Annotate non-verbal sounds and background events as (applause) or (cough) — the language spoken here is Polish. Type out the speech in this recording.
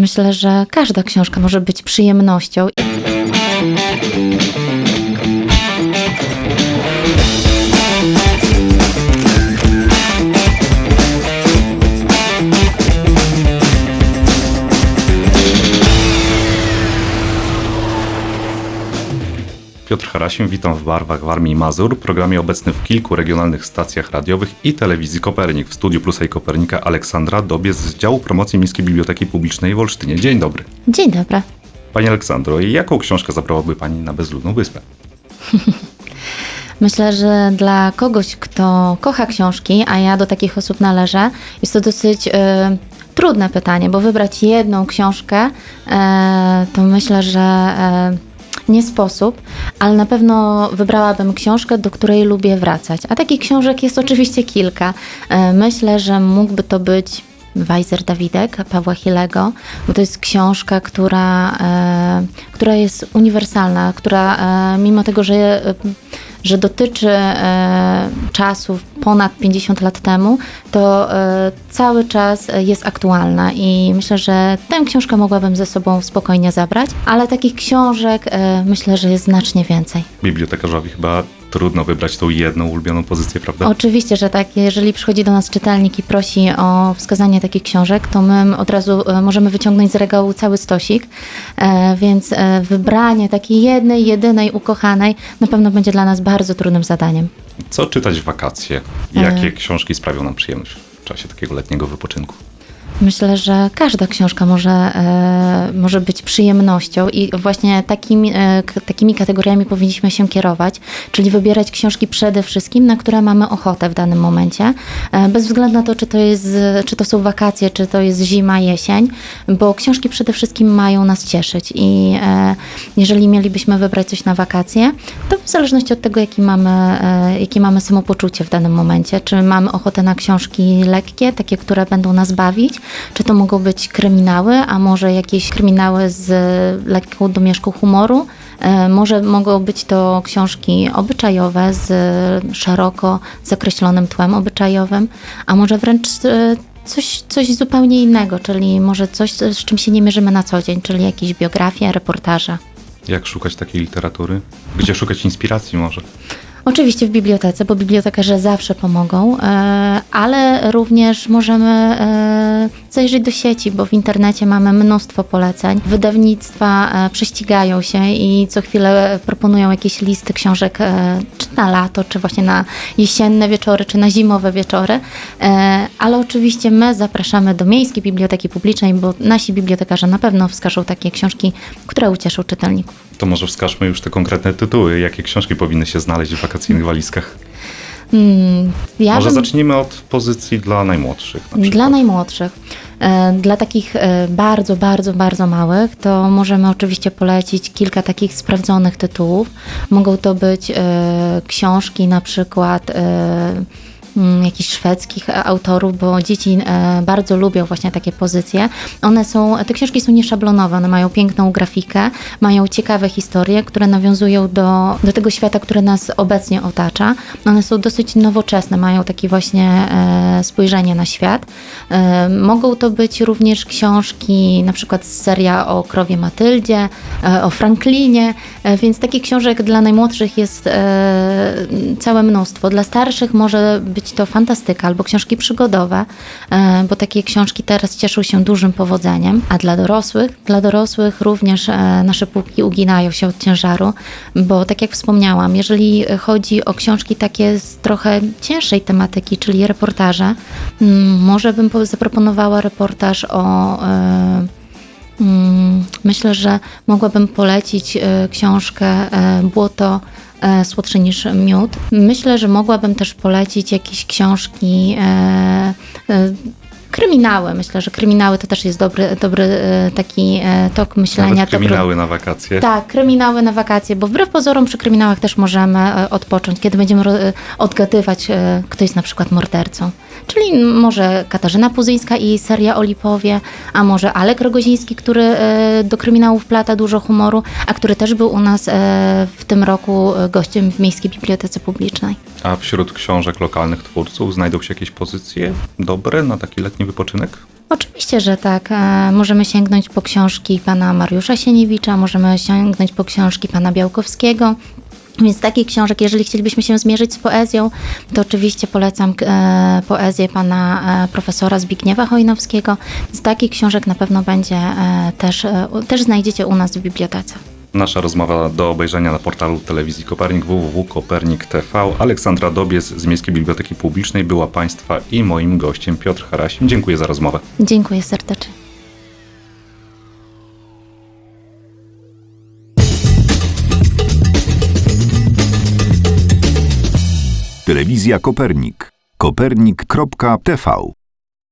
Myślę, że każda książka może być przyjemnością. Piotr Harasim, witam w barwach Warmii i Mazur, programie obecny w kilku regionalnych stacjach radiowych i telewizji Kopernik. W studiu Plusa i Kopernika Aleksandra Dobiec z działu promocji Miejskiej Biblioteki Publicznej w Olsztynie. Dzień dobry. Dzień dobry. Pani Aleksandro, jaką książkę zabrałaby Pani na bezludną wyspę? (laughs) Myślę, że dla kogoś, kto kocha książki, a ja do takich osób należę, jest to dosyć e, trudne pytanie, bo wybrać jedną książkę, e, to myślę, że e, nie sposób, ale na pewno wybrałabym książkę, do której lubię wracać. A takich książek jest (laughs) oczywiście kilka. E, myślę, że mógłby to być Weiser Dawidek Pawła Chilego, bo to jest książka, która, e, która jest uniwersalna, która e, mimo tego, że, że dotyczy e, czasów ponad 50 lat temu, to e, cały czas jest aktualna i myślę, że tę książkę mogłabym ze sobą spokojnie zabrać, ale takich książek e, myślę, że jest znacznie więcej. Bibliotekarzowi chyba trudno wybrać tą jedną ulubioną pozycję, prawda? Oczywiście, że tak. Jeżeli przychodzi do nas czytelnik i prosi o wskazanie takich książek, to my od razu e, możemy wyciągnąć z regału cały stosik, e, więc e, wybranie takiej jednej, jedynej, ukochanej na pewno będzie dla nas bardzo trudnym zadaniem. Co czytać w wakacje? Jakie książki sprawią nam przyjemność w czasie takiego letniego wypoczynku? Myślę, że każda książka może, e, może być przyjemnością i właśnie takimi, e, takimi kategoriami powinniśmy się kierować, czyli wybierać książki przede wszystkim, na które mamy ochotę w danym momencie, e, bez względu na to, czy to, jest, czy to są wakacje, czy to jest zima, jesień, bo książki przede wszystkim mają nas cieszyć i jeżeli mielibyśmy wybrać coś na wakacje, to w zależności od tego, jaki mamy, e, jakie mamy samopoczucie w danym momencie, czy mamy ochotę na książki lekkie, takie, które będą nas bawić, czy to mogą być kryminały, a może jakieś kryminały z lekką domieszką humoru. E, Może mogą być to książki obyczajowe z szeroko zakreślonym tłem obyczajowym, a może wręcz e, coś, coś zupełnie innego, czyli może coś, z czym się nie mierzymy na co dzień, czyli jakieś biografie, reportaże. Jak szukać takiej literatury? Gdzie szukać inspiracji może? Oczywiście w bibliotece, bo bibliotekarze zawsze pomogą, e, ale również możemy zajrzeć do sieci, bo w internecie mamy mnóstwo poleceń. Wydawnictwa e, prześcigają się i co chwilę proponują jakieś listy książek, e, czy na lato, czy właśnie na jesienne wieczory, czy na zimowe wieczory. E, Ale oczywiście my zapraszamy do Miejskiej Biblioteki Publicznej, bo nasi bibliotekarze na pewno wskażą takie książki, które ucieszą czytelników. To może wskażmy już te konkretne tytuły. Jakie książki powinny się znaleźć w wakacyjnych walizkach? Hmm, ja może bym- zacznijmy od pozycji dla najmłodszych. Na. Dla najmłodszych. E, Dla takich e, bardzo, bardzo, bardzo małych, to możemy oczywiście polecić kilka takich sprawdzonych tytułów. Mogą to być e, książki na przykład jakichś szwedzkich e, autorów, bo dzieci e, bardzo lubią właśnie takie pozycje. One są, te książki są nieszablonowe, one mają piękną grafikę, mają ciekawe historie, które nawiązują do, do tego świata, który nas obecnie otacza. One są dosyć nowoczesne, mają takie właśnie e, spojrzenie na świat. Mogą to być również książki, na przykład seria o krowie Matyldzie, o Franklinie, więc takich książek dla najmłodszych jest całe mnóstwo. Dla starszych może być to fantastyka albo książki przygodowe, e, bo takie książki teraz cieszą się dużym powodzeniem. A dla dorosłych, dla dorosłych również e, nasze półki uginają się od ciężaru, bo tak jak wspomniałam, jeżeli chodzi o książki takie z trochę cięższej tematyki, czyli reportaże, mm, może bym po- zaproponowała reportaż o. e, Mm, Myślę, że mogłabym polecić książkę Błoto e, słodsze niż miód. Myślę, że mogłabym też polecić jakieś książki e, e, kryminały. Myślę, że kryminały to też jest dobry, dobry e, taki e, tok myślenia. Nawet dobry- kryminały na wakacje. tak, kryminały na wakacje, bo wbrew pozorom przy kryminałach też możemy e, odpocząć, kiedy będziemy odgadywać, kto jest na przykład mordercą. Czyli może Katarzyna Puzyńska i jej seria o Lipowie, a może Alek Rogoziński, który do kryminałów plata dużo humoru, a który też był u nas w tym roku gościem w Miejskiej Bibliotece Publicznej. A wśród książek lokalnych twórców znajdą się jakieś pozycje dobre na taki letni wypoczynek? Oczywiście, że tak. E, Możemy sięgnąć po książki pana Mariusza Sieniewicza, możemy sięgnąć po książki pana Białkowskiego. Więc takich książek, jeżeli chcielibyśmy się zmierzyć z poezją, to oczywiście polecam e, poezję pana e, profesora Zbigniewa Chojnowskiego. Z takich książek na pewno będzie też, też znajdziecie u nas w bibliotece. Nasza rozmowa do obejrzenia na portalu telewizji Kopernik www.kopernik TV. Aleksandra Dobiec z Miejskiej Biblioteki Publicznej była Państwa i moim gościem Piotr Harasim. Dziękuję za rozmowę. Dziękuję serdecznie. Telewizja Kopernik. Kopernik.tv